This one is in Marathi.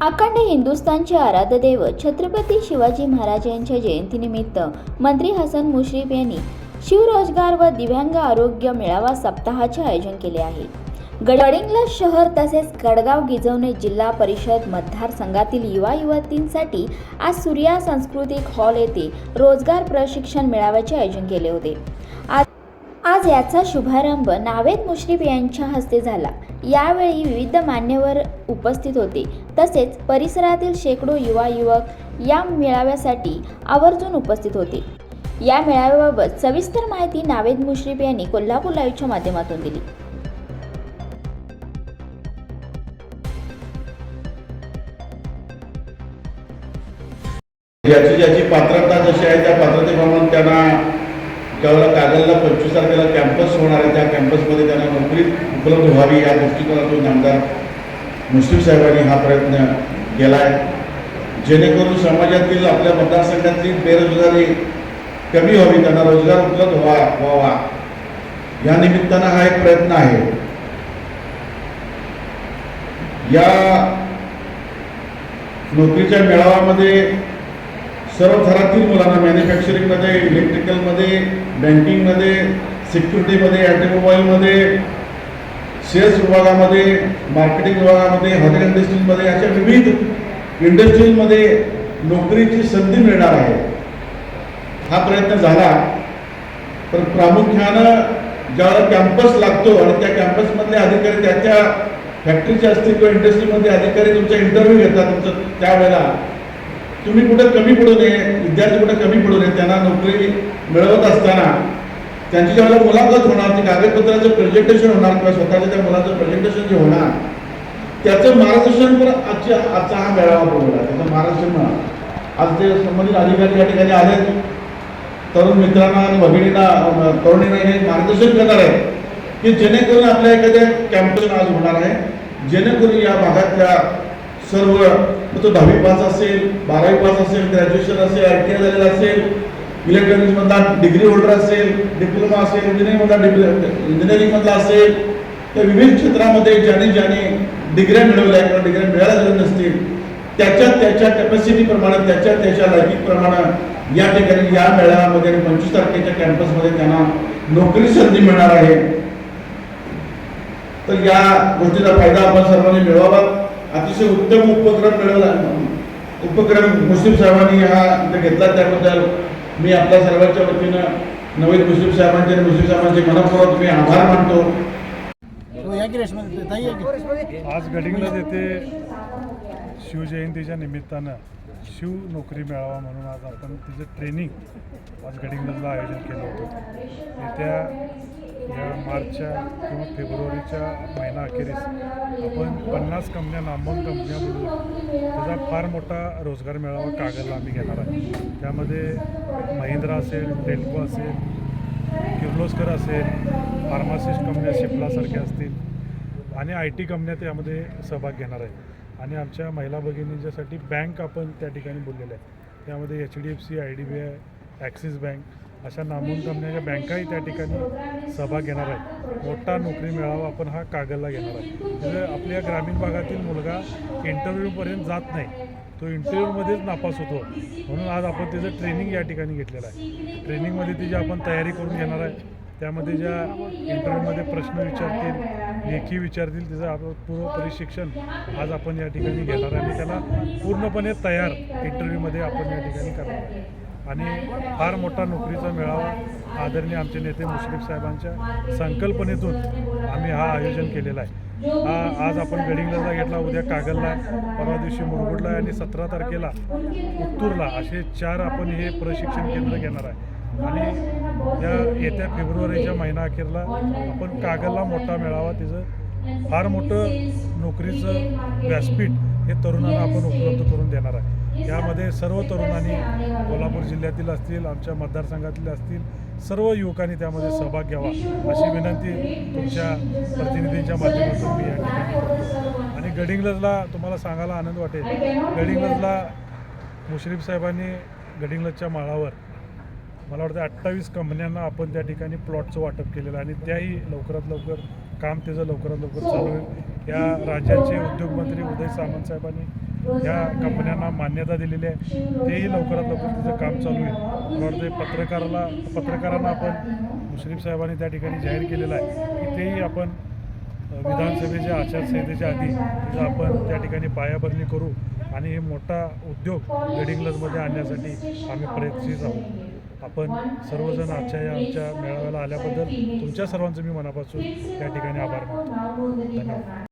अखंड हिंदुस्थानचे आराध्य दैवत छत्रपती शिवाजी महाराज यांच्या जयंतीनिमित्त मंत्री हसन मुश्रीफ यांनी शिवरोजगार व दिव्यांग आरोग्य मेळावा सप्ताहाचे आयोजन केले आहे. गडिंगला शहर तसेच गडगाव गिजवणे जिल्हा परिषद मतदारसंघातील युवा युवतींसाठी आज सूर्या सांस्कृतिक हॉल येथे रोजगार प्रशिक्षण मेळाव्याचे आयोजन केले होते. आज आज याचा शुभारंभ नावेद मुश्रीफ यांच्या हस्ते झाला. यावेळी विविध मान्यवर उपस्थित होते. तसेच परिसरातील शेकडो युवा युवक या मेळाव्यासाठी आवर्जून उपस्थित होते. या मेळाव्याबाबत सविस्तर माहिती नावेद मुश्रीफ यांनी कोल्हापूर लाईव्हच्या माध्यमातून दिली. ज्याची ज्याची पात्रता जशी आहे त्या पात्रतेप्रमाणे त्यांना ज्यावेळेला कागलला पंचवीस तारखेला कॅम्पस होणार आहे. त्या कॅम्पसमध्ये त्यांना नोकरी उपलब्ध व्हावी या दृष्टिकोनातून आमदार मुस्लिम साहेबांनी हा प्रयत्न केला आहे जेणेकरून समाजातील आपल्या मतदारसंघातली बेरोजगारी कमी व्हावी त्यांना रोजगार उपलब्ध व्हा व्हावा. या निमित्तानं हा एक प्रयत्न आहे. या नोकरीच्या मेळाव्यामध्ये सर्व थरातील मुलांना मॅन्युफॅक्चरिंगमध्ये इलेक्ट्रिकलमध्ये बँकिंगमध्ये सिक्युरिटीमध्ये ॲटोमोबाईलमध्ये सेल्स विभागामध्ये मार्केटिंग विभागामध्ये हॉटेल इंडस्ट्रीजमध्ये अशा विविध इंडस्ट्रीजमध्ये नोकरीची संधी मिळणार आहे. हा प्रयत्न झाला. तर प्रामुख्यानं ज्यावेळेला कॅम्पस लागतो आणि त्या कॅम्पसमधले अधिकारी त्याच्या फॅक्टरीचे असतील किंवा इंडस्ट्रीमध्ये अधिकारी तुमचा इंटरव्ह्यू घेतात तुमचं त्यावेळेला तुम्ही कुठं कमी पडू नये विद्यार्थी कुठं कमी पडू नये त्यांना नोकरी मिळवत असताना त्यांची ज्यावेळेला मुलाखत होणार ती कागदपत्राचं प्रेझेंटेशन होणार किंवा स्वतःच्या त्या मुलाचं प्रेझेंटेशन जे होणार त्याचं मार्गदर्शन पण आजच्या आजचा हा मेळावा बोलला त्याचं मार्गदर्शन म्हणा. आज ते संबंधित अधिकारी या ठिकाणी आले तरुण मित्रांना आणि भगिनींना तरुणींना हे मार्गदर्शन करणार आहे की जेणेकरून आपल्या एखाद्या कॅम्पस आज होणार आहे. जेणेकरून या भागातल्या सर्व तो दहावी पास असेल बारावी पास असेल ग्रॅज्युएशन असेल आय टी आय झालेलं असेल इलेक्ट्रॉनिक्समधला डिग्री होल्डर असेल डिप्लोमा असेल इंजिनिअरिंगमधला डिप्लो इंजिनिअरिंगमधला असेल तर विविध क्षेत्रामध्ये ज्याने ज्याने डिग्र्या मिळवल्या किंवा डिग्र्या मिळायला झाल्या नसतील त्याच्या त्याच्या कॅपॅसिटीप्रमाणे त्याच्या त्याच्या लायकीप्रमाणे या ठिकाणी या मेळाव्यामध्ये आणि पंचवीस तारखेच्या कॅम्पसमध्ये त्यांना नोकरी संधी मिळणार आहे. तर या गोष्टीचा फायदा आपण सर्वांनी मिळवावा. अतिशय उत्तम उपक्रम मिळवला. उपक्रम मुस्लिम साहेबांनी हा इथे घेतला त्याबद्दल मी आपल्या सर्वांच्या वतीनं नवीन मुस्लिम साहेबांचे आणि मुस्लिम साहेबांचे मनपूर्वक मी आभार मानतो. आज गडिंग्लज येथे शिवजयंतीच्या निमित्तानं शिव नोकरी मेळावा म्हणून आज आपण तिचं ट्रेनिंग आज गडिंग्लजला आयोजन केलं होतं. येत्या या मार्चच्या किंवा फेब्रुवारीच्या महिना अखेरीस आपण पन्नास कंपन्या नामवंत कंपन्या बोलू त्याचा फार मोठा रोजगार मेळावा कागदला आम्ही घेणार आहे त्यामध्ये महिंद्रा असेल टेल्को असेल किर्लोस्कर असेल फार्मासिस्ट कंपन्या शिपलासारख्या असतील आणि आय टी कंपन्या त्यामध्ये सहभाग घेणार आहेत. आणि आमच्या महिला भगिनींच्यासाठी बँक आपण त्या ठिकाणी बोललेल्या आहे त्यामध्ये H D F C I D B I Axis bank अशा नामून कंपन्याच्या बँकाही त्या ठिकाणी सहभाग घेणार आहेत. मोठा नोकरी मिळावा आपण हा कागलला घेणार आहे. म्हणजे आपल्या ग्रामीण भागातील मुलगा इंटरव्ह्यूपर्यंत जात नाही. तो इंटरव्ह्यूमध्येच नापास होतो. म्हणून आज आपण त्याचं ट्रेनिंग या ठिकाणी घेतलेलं आहे. ट्रेनिंगमध्ये तिची आपण तयारी करून घेणार आहे त्यामध्ये ज्या इंटरव्ह्यूमध्ये प्रश्न विचारतील लेखी विचारतील त्याचं आपण पूर्व प्रशिक्षण आज आपण या ठिकाणी घेणार आहे. आणि त्याला पूर्णपणे तयार इंटरव्ह्यूमध्ये आपण या ठिकाणी करणार आहे. आणि फार मोठा नोकरीचा मेळावा आदरणीय आमचे नेते मुश्रीफ साहेबांच्या संकल्पनेतून आम्ही हा आयोजन केलेला आहे. हा आज आपण गडिंगला घेतला उद्या कागलला परवा दिवशी मुरगुडला आहे आणि सतरा तारखेला उत्तूरला असे चार आपण हे प्रशिक्षण केंद्र घेणार आहे. आणि या येत्या फेब्रुवारीच्या महिना अखेरला आपण कागलला मोठा मेळावा तिचं फार मोठं नोकरीचं व्यासपीठ हे तरुणांना आपण उपलब्ध करून देणार आहे. यामध्ये सर्व तरुणांनी कोल्हापूर जिल्ह्यातील असतील आमच्या मतदारसंघातील असतील सर्व युवकांनी त्यामध्ये सहभाग घ्यावा. अशी विनंती तुमच्या प्रतिनिधींच्या माध्यमातून मी या ठिकाणी करतो. आणि गडिंग्लजला तुम्हाला सांगायला आनंद वाटेल. गडिंग्लजला मुश्रीफ साहेबांनी गडिंग्लजच्या माळावर मला वाटतं अठ्ठावीस कंपन्यांना आपण त्या ठिकाणी प्लॉटचं वाटप केलेलं आहे आणि त्याही लवकरात लवकर काम त्याचं लवकरात लवकर चालू होईल. या राज्याचे उद्योगमंत्री उदय सामंत साहेबांनी या कंपन्यांना मान्यता दिलेली आहे. तेही लवकरात लवकर तिचं काम चालू आहे. मला पत्रकाराला पत्रकारांना आपण मुश्रीफ साहेबांनी त्या ठिकाणी जाहीर केलेलं आहे की तेही आपण विधानसभेच्या आचारसंहितेच्या आधी तिचं आपण त्या ठिकाणी पायाभरणी करू आणि हे मोठा उद्योग गडिंग्लजमध्ये आणण्यासाठी आम्ही प्रयत्नशील आहोत. आपण सर्वजण आजच्या या आमच्या मेळाव्याला आल्याबद्दल तुमच्या सर्वांचं मी मनापासून त्या ठिकाणी आभार मानतो. धन्यवाद.